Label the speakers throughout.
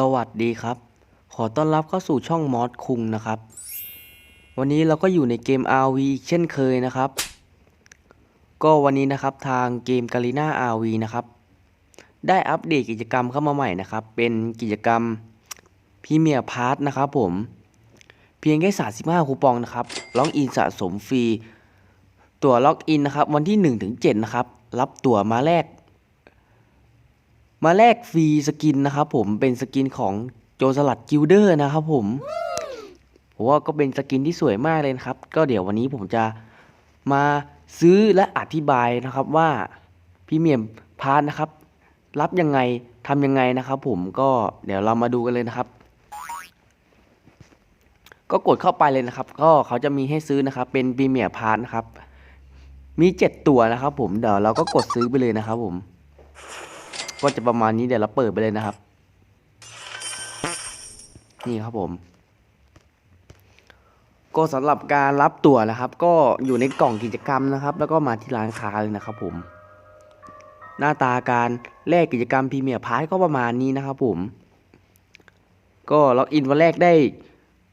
Speaker 1: สวัสดีครับ ขอต้อนรับเข้าสู่ช่องมอสคุงนะครับ วันนี้เราก็อยู่ในเกม RV อีกเช่นเคยนะครับ ก็วันนี้นะครับทางเกม g a r i n a RV นะครับ ได้อัปเดตกิจกรรมเข้ามาใหม่นะครับ เป็นกิจกรรมพรีเมียร์พาร์ทนะครับผม เพียงแค่35คูปองนะครับล็อกอินสะสมฟรี ตั๋วล็อกอินนะครับ วันที่1ถึง7นะครับ รับตั๋วมาแลก มาแลกฟรีสกินนะครับผมเป็นสกินของโจสลัดกิลเดอร์นะครับผมผมว่าก็เป็นสกินที่สวยมากเลยครับ ก็เดี๋ยววันนี้ผมจะมาซื้อและอธิบายนะครับว่าพรีเมียมพาร์ทนะครับ รับยังไงทำยังไงนะครับ ผมก็เดี๋ยวเรามาดูกันเลยนะครับ ก็กดเข้าไปเลยนะครับ ก็เขาจะมีให้ซื้อนะครับ เป็นพรีเมียร์พาร์ทนะครับ มีเจ็ดตัวนะครับ ผมเดี๋ยวเราก็กดซื้อไปเลยนะครับผม ก็จะประมาณนี้เดี๋ยวเราเปิดไปเลยนะครับ นี่ครับผม ก็สำหรับการรับตั๋วนะครับ ก็อยู่ในกล่องกิจกรรมนะครับ แล้วก็มาที่ร้านค้าเลยนะครับผม หน้าตาการแลกกิจกรรมพรีเมียร์พาร์ก็ประมาณนี้นะครับผม ก็ล็อกอินวันแรกได้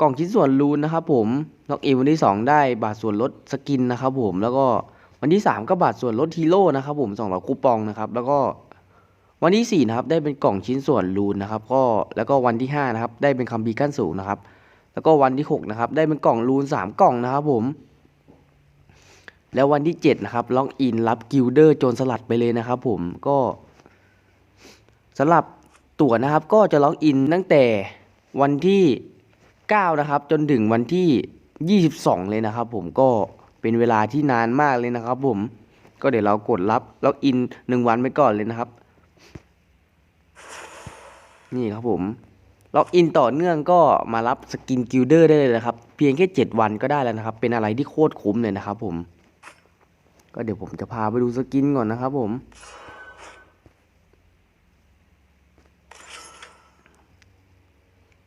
Speaker 1: กล่องชิ้นส่วนรูนนะครับผมล็อกอินวันที่สองได้บาทส่วนลดสกินนะครับผม แล้วก็วันที่สามก็บาทส่วนลดฮีโร่นะครับผมสองร้อยคูปองนะครับ แล้วก็ วันที่ 4 นะครับ ได้เป็นกล่องชิ้นส่วนรูนนะครับ ก็แล้วก็วันที่ 5 นะครับ ได้เป็นคัมภีร์ขั้นสูงนะครับ แล้วก็วันที่ 6 นะครับ ได้เป็นกล่องรูน 3 กล่องนะครับผม แล้ววันที่ 7 นะครับ ล็อกอินรับกิลเดอร์โจรสลัดไปเลยนะครับ ผม ก็สำหรับตั๋วนะครับ ก็จะล็อกอินตั้งแต่วันที่ 9 นะครับ จนถึงวันที่ 22 เลยนะครับ ผม ก็เป็นเวลาที่นานมากเลยนะครับ ผม ก็เดี๋ยวเรากดรับล็อกอิน 1 วันไปก่อนเลยนะครับ นี่ครับผมล็อกอินต่อเนื่องก็มารับสกินกิลเดอร์ได้เลยนะครับ เพียงแค่ 7 วันก็ได้แล้วนะครับ เป็นอะไรที่โคตรคุ้มเลยนะครับผม ก็เดี๋ยวผมจะพาไปดูสกินก่อนนะครับผม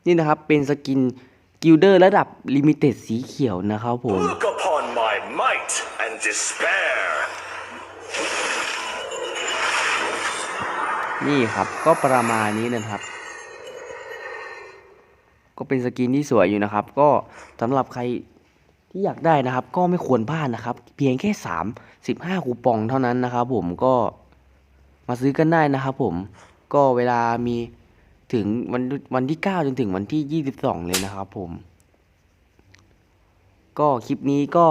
Speaker 1: นี่นะครับเป็นสกินกิลเดอร์ระดับลิมิเต็ดสีเขียวนะครับผม
Speaker 2: Look upon my might and despair.
Speaker 1: นี่ครับก็ประมาณนี้นะครับ ก็เป็นสกินที่สวยอยู่นะครับ ก็สำหรับใครที่อยากได้นะครับ ก็ไม่ควรพลาดนะครับ เพียงแค่สามสิบห้าคูปองเท่านั้นนะครับ ผมก็มาซื้อกันได้นะครับ ผมก็เวลามีถึงวันวันที่เก้าจนถึงวันที่ยี่สิบสองเลยนะครับ ผม ก็คลิปนี้ก็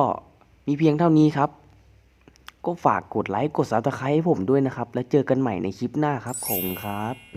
Speaker 1: มีเพียงเท่านี้ครับ ก็ฝากกดไลค์กดซับสไครต์ให้ผมด้วยนะครับ แล้วเจอกันใหม่ในคลิปหน้าครับขอบคุณครับ